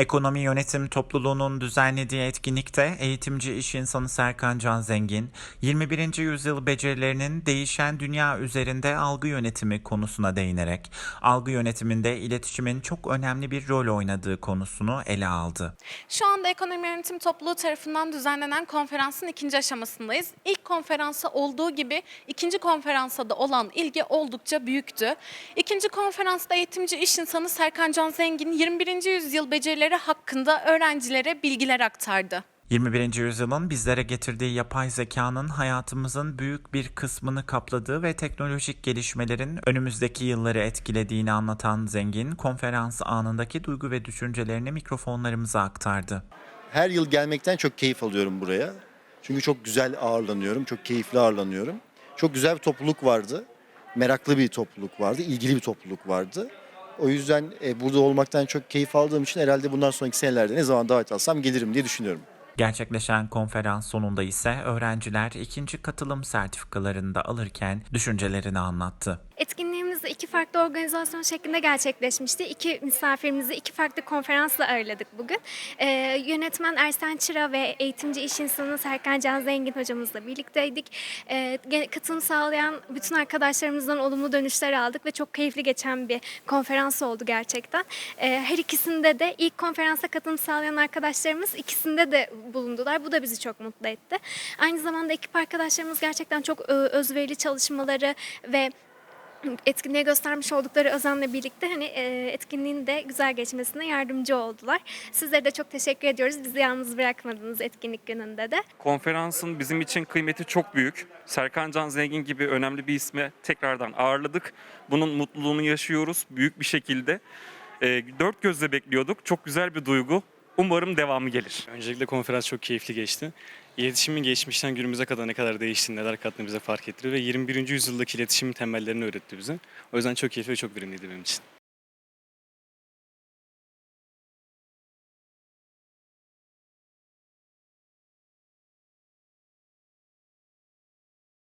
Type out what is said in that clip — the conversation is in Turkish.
Ekonomi Yönetim Topluluğu'nun düzenlediği etkinlikte eğitimci iş insanı Serkan Can Zengin, 21. yüzyıl becerilerinin değişen dünya üzerinde algı yönetimi konusuna değinerek, algı yönetiminde iletişimin çok önemli bir rol oynadığı konusunu ele aldı. Şu anda Ekonomi Yönetim Topluluğu tarafından düzenlenen konferansın ikinci aşamasındayız. İlk konferansa olduğu gibi ikinci konferansa da olan ilgi oldukça büyüktü. İkinci konferansta eğitimci iş insanı Serkan Can Zengin 21. yüzyıl becerileri hakkında öğrencilere bilgiler aktardı. 21. yüzyılın bizlere getirdiği yapay zekanın hayatımızın büyük bir kısmını kapladığı ve teknolojik gelişmelerin önümüzdeki yılları etkilediğini anlatan Zengin, konferans anındaki duygu ve düşüncelerini mikrofonlarımıza aktardı. Her yıl gelmekten çok keyif alıyorum buraya. Çünkü çok güzel ağırlanıyorum, çok keyifli ağırlanıyorum. Çok güzel bir topluluk vardı. Meraklı bir topluluk vardı, ilgili bir topluluk vardı. O yüzden e, burada olmaktan çok keyif aldığım için herhalde bundan sonraki senelerde ne zaman davet alsam gelirim diye düşünüyorum. Gerçekleşen konferans sonunda ise öğrenciler ikinci katılım sertifikalarını da alırken düşüncelerini anlattı. Etkinliğimiz iki farklı organizasyon şeklinde gerçekleşmişti. İki misafirimizi iki farklı konferansla ağırladık bugün. Ee, yönetmen Ersen Çıra ve eğitimci iş insanı Serkan Can Zengin hocamızla birlikteydik. Ee, katılım sağlayan bütün arkadaşlarımızdan olumlu dönüşler aldık ve çok keyifli geçen bir konferans oldu gerçekten. Ee, her ikisinde de ilk konferansa katılım sağlayan arkadaşlarımız ikisinde de bulundular. Bu da bizi çok mutlu etti. Aynı zamanda ekip arkadaşlarımız gerçekten çok özverili çalışmaları ve etkinliğe göstermiş oldukları özenle birlikte hani e, etkinliğin de güzel geçmesine yardımcı oldular. Sizlere de çok teşekkür ediyoruz. Bizi yalnız bırakmadınız etkinlik gününde de. Konferansın bizim için kıymeti çok büyük. Serkan Can Zengin gibi önemli bir isme tekrardan ağırladık. Bunun mutluluğunu yaşıyoruz büyük bir şekilde. Ee, dört gözle bekliyorduk. Çok güzel bir duygu. Umarım devamı gelir. Öncelikle konferans çok keyifli geçti. İletişimin geçmişten günümüze kadar ne kadar değiştiğini, neler kattığını bize fark ettiriyor ve 21. yüzyıldaki iletişimin temellerini öğretti bize. O yüzden çok keyifli ve çok verimliydi benim için.